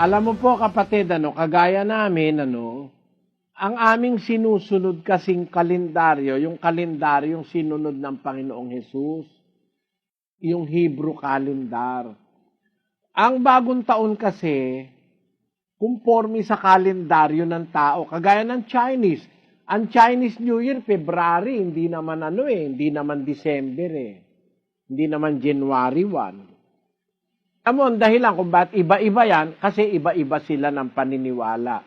Alam mo po kapatid, ano, kagaya namin, ano, ang aming sinusunod kasing kalendaryo, yung kalendaryong sinunod ng Panginoong Hesus, yung Hebrew calendar. Ang bagong taon kasi, conforme sa kalendaryo ng tao, kagaya ng Chinese. Ang Chinese New Year, February, hindi naman ano eh, hindi naman December eh. Hindi naman January 1. Alam mo, ang dahilan kung ba't iba-iba yan, kasi iba-iba sila ng paniniwala.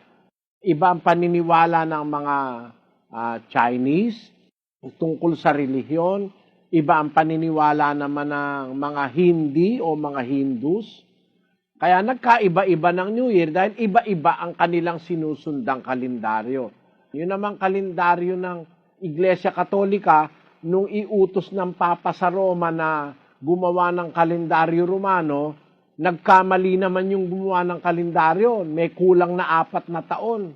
Iba ang paniniwala ng mga ah, Chinese tungkol sa relihiyon. Iba ang paniniwala naman ng mga Hindi o mga Hindus. Kaya nagkaiba-iba ng New Year dahil iba-iba ang kanilang sinusundang kalendaryo. Yun naman kalendaryo ng Iglesia Katolika nung iutos ng Papa sa Roma na gumawa ng kalendaryo Romano, nagkamali naman yung gumawa ng kalendaryo. May kulang na apat na taon.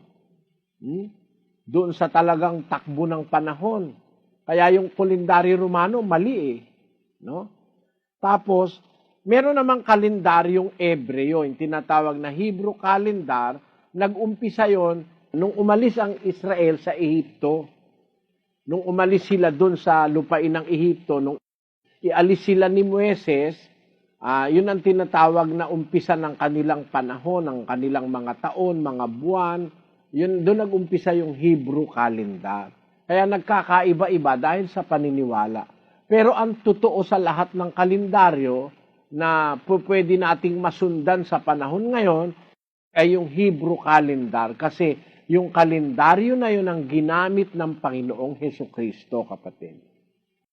Hmm? Doon sa talagang takbo ng panahon. Kaya yung kalendaryo Romano, mali eh. No? Tapos, meron namang kalendaryong Ebreo, yung tinatawag na Hebrew calendar, nag-umpisa yon nung umalis ang Israel sa Ehipto. Nung umalis sila doon sa lupain ng Ehipto, nung ialis sila ni Moises, ah, yun ang tinatawag na umpisa ng kanilang panahon, ng kanilang mga taon, mga buwan. Yun, doon nag-umpisa yung Hebrew calendar. Kaya nagkakaiba-iba dahil sa paniniwala. Pero ang totoo sa lahat ng kalendaryo na pwede nating masundan sa panahon ngayon ay yung Hebrew calendar. Kasi yung kalendaryo na yun ang ginamit ng Panginoong Heso Kristo, kapatid.